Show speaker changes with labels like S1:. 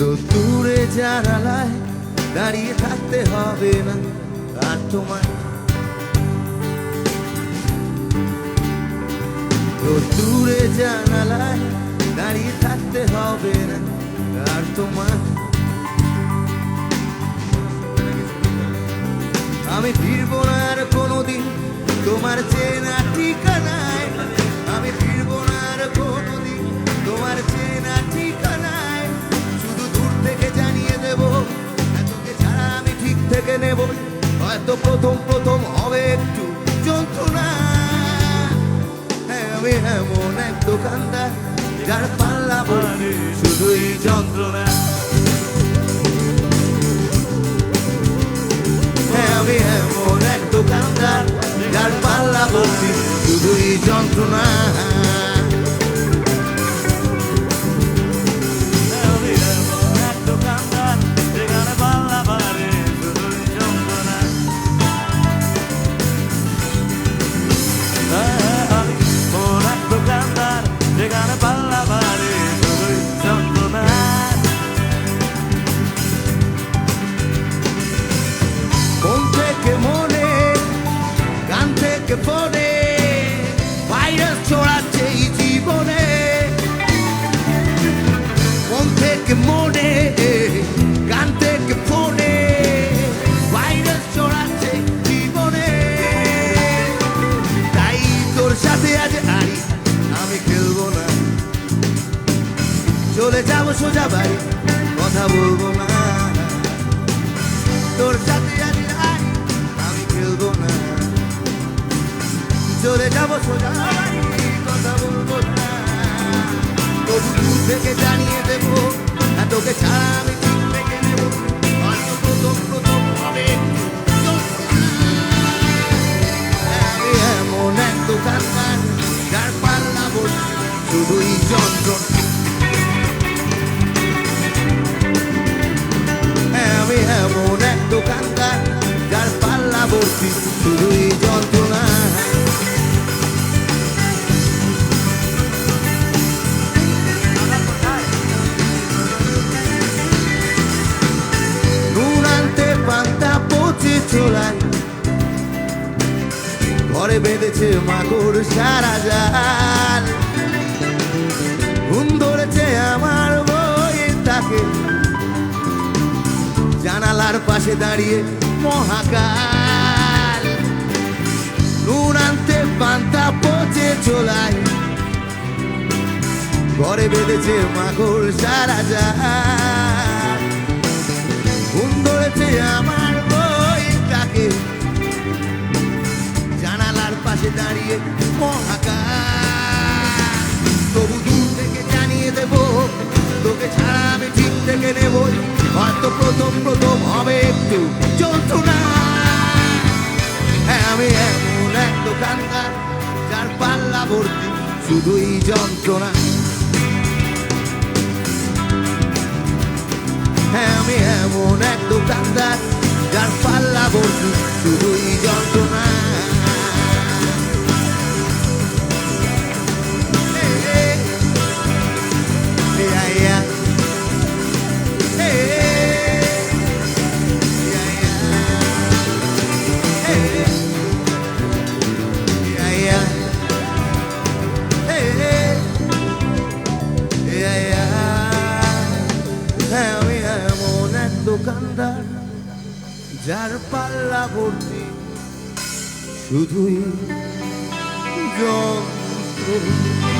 S1: রোদ্দুরে জানালায় দাঁড়িয়ে থাকতে হবে না, আর তোমার রোদ্দুরে জানালায় দাঁড়িয়ে থাকতে হবে না, আর তোমার থেকে নেব। হয়তো প্রথম প্রথম হবে একটু যন্ত্রণা। হ্যাঁ আমি এমন এক দোকানদার যার পাল্লা ভর্তি শুধুই যন্ত্রণা। হ্যাঁ আমি এমন এক দোকানদার যার পাল্লা ভর্তি শুধুই যন্ত্রণা। সোজা কথা বলব না। তোর সাথে আজ আমি খেলব না। চলে যাব সোজা কথা বলব না। তবু দূর থেকে জানিয়ে দেবো তোকে ছাড়া আমি চোলাই ঘরে বেঁধেছে মাগুর সারা জাল। ঘুম ধরেছে আমার বই তাকে। জানালার পাশে দাঁড়িয়ে মহাকাল। নুন আনতে পান্তা পচে চোলায় ঘরে বেঁধেছে মাকড় সারা যায় ঘুম ধরেছে আমার বইটাকে জানালার পাশে দাঁড়িয়ে মহাকাল তবু দূর থেকে জানিয়ে দেব, তোকে ছাড়া আমি ঠিক থেকে নেব। হয়তো প্রথম প্রথম হবে একটু যন্ত্রণা। হ্যাঁ আমি এমন এক দোকানদার, যার পাল্লা ভর্তি শুধুই যন্ত্রণা। হ্যাঁ আমি এমন এক দোকানদার, যার পাল্লা ভর্তি শুধুই যন্ত্রণা Hey, hey. Yeah, yeah. Hey, yeah, yeah. Hey, yeah, যার পাল্লা ভর্তি শুধুই যন্ত্র।